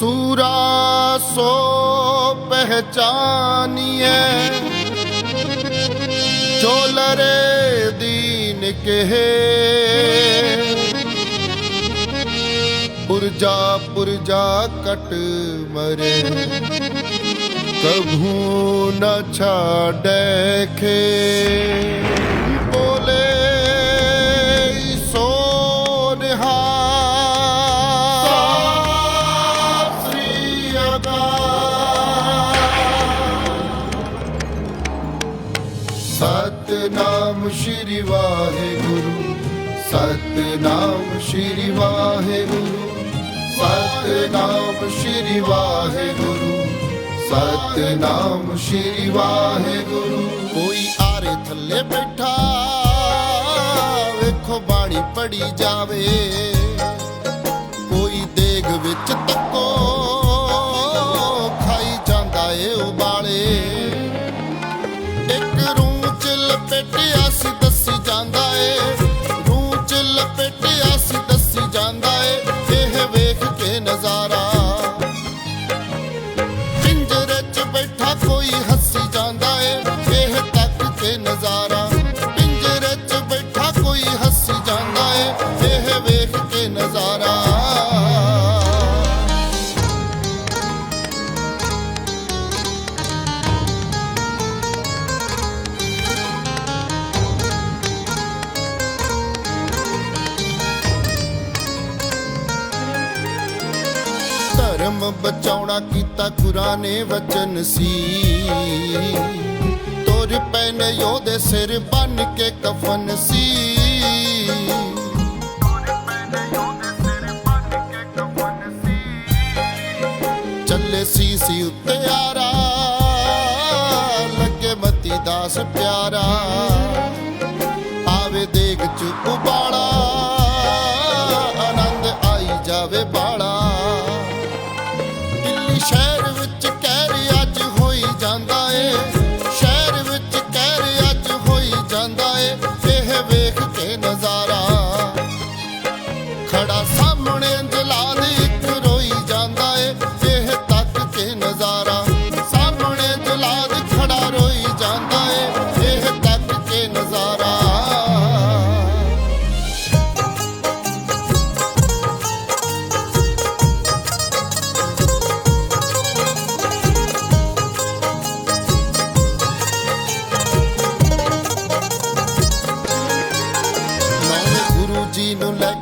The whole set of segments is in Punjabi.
ਸੂਰਾ ਸੋ ਪਹਿਚਾਨੀਏ ਚੋਲਰੇ ਦੀਨ ਕਹੇ। ਪੁਰਜਾ ਪੁਰਜਾ ਕਟ ਮਰੇ। ਕਭੂ ਨ ਛਾੜੈ ਖੇ। ਸਤਨਾਮ ਸ਼੍ਰੀ ਵਾਹਿਗੁਰੂ, ਸਤਨਾਮ ਸ਼੍ਰੀ ਵਾਹਿਗੁਰੂ, ਸਤਨਾਮ ਸ਼੍ਰੀ ਵਾਹਿਗੁਰੂ। ਕੋਈ ਆਰੇ ਥੱਲੇ ਬੈਠਾ, ਵੇਖੋ ਬਾਣੀ ਪੜੀ ਜਾਵੇ। ਕੋਈ ਦੇਗ ਵਿੱਚ ਤੱਕੋ, ਖਾਈ ਜਾਂਦਾ ਏ ਉਬਾਲੇ। ਇੱਕ ਰੂਹ ਧਰਮ ਬਚਾਉਣਾ ਕੀਤਾ ਕੁਰਾਨੇ ਵਚਨ ਸੀ। ਤੁਰ ਪੈਨੇ ਉਹਦੇ ਸਿਰ ਬੰਨ ਕੇ ਕਫਨ ਸੀ। ਚੱਲੇ ਸੀ ਸੀ ਉੱਤੇ ਆਰਾ ਲੱਗੇ ਮਤੀ ਦਾਸ ਪਿਆਰਾ। ਆਵੇ ਦੇਗ ਚ ਉਬਾਲਾ ਆਨੰਦ ਆਈ ਜਾਵੇ ਬਾਲਾ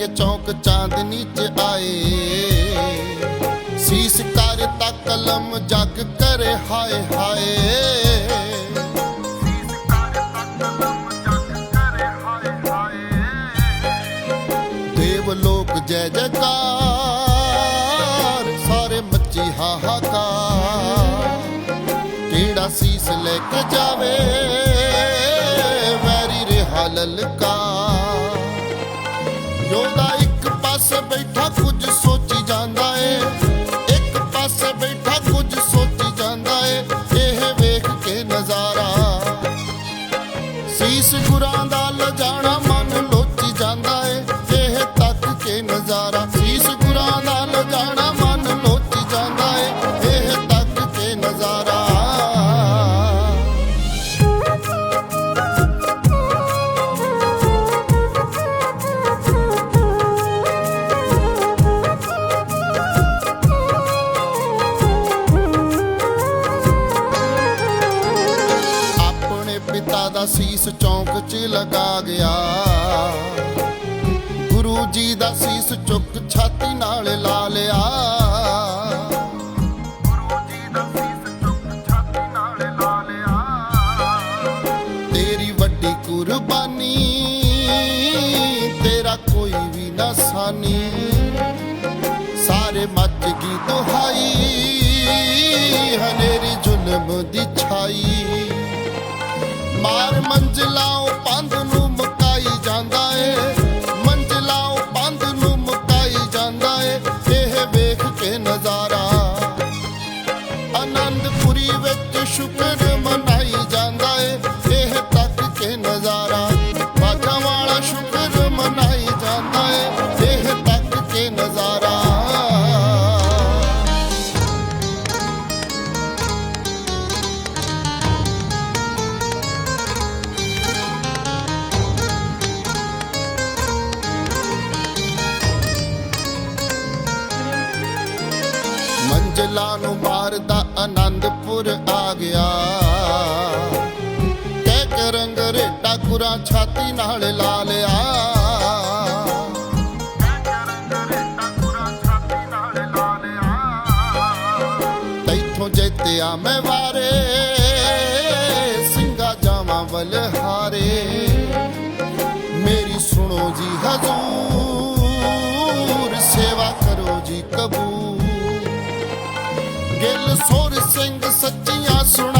ਕੇ ਚੌਂਕ ਚਾਂਦਨੀ ਚ ਆਏ। ਸੀਸ ਕਰ ਤਾ ਕਲਮ ਜਗ ਕਰੇ ਹਾਏ ਹਾਏ। ਦੇਵ ਲੋਕ ਜੈ ਜੈਕਾਰ ਸਾਰੇ ਮੱਚੀ ਹਾਹਾਕਾਰ। ਕਿਹੜਾ ਸੀਸ ਲੈ ਕੇ ਜਾਵੇ ਵੈਰੀ ਰਿਹਾ ਲਲਕਾ You're ਸੀਸ ਚੌਂਕ 'ਚ ਲਗਾ ਗਿਆ। ਗੁਰੂ ਜੀ ਦਾ ਸੀਸ ਚੁੱਕ ਛਾਤੀ ਨਾਲ ਲਾ ਲਿਆ। ਗੁਰੂ ਜੀ ਦਾ ਤੇਰੀ ਵੱਡੀ ਕੁਰਬਾਨੀ, ਤੇਰਾ ਕੋਈ ਵੀ ਨਾ ਸਾਨੀ। ਸਾਰੇ ਮੱਚ ਗਈ ਦੁਹਾਈ, ਹਨੇਰੀ ਜ਼ੁਲਮ ਦੀ ਮਾਰ ਮੰਜ਼ਲਾਂ ਉਹ ਪੰਧ ਨੂੰ ਮੁਕਾਈ ਜਾਂਦਾ ਏ। ਮੰਜ਼ਲਾਂ ਉਹ ਪੰਧ ਨੂੰ ਮੁਕਾਈ ਜਾਂਦਾ ਏ। ਇਹ ਵੇਖ ਕੇ ਨਜ਼ਾਰਾ। ਆਨੰਦਪੁਰੀ ਵਿੱਚ ਸ਼ੁਕਰ ਮਨਾਈ ਮੰਜ਼ਲਾਂ ਨੂੰ ਮਾਰਦਾ ਆਨੰਦਪੁਰ ਆ ਗਿਆ। ਕਹਿ ਕੇ ਰੰਗ ਰੇਟਾ ਕੁਰਾਂ ਛਾਤੀ ਨਾਲ ਲਾ ਲਿਆ। ਤੈਥੋਂ ਜਿੱਤਿਆ ਮੈਂ ਵਾਰੇ, ਸਿੰਘਾ ਜਾਵਾਂ ਬਲਹਾਰੇ ਮੇਰੀ ਸੁਣੋ ਜੀ ਹਜ਼ੂਰ ਗਿੱਲ ਸੋਰ ਸਿੰਘ ਸੱਚੀਆਂ ਸੁਣਾ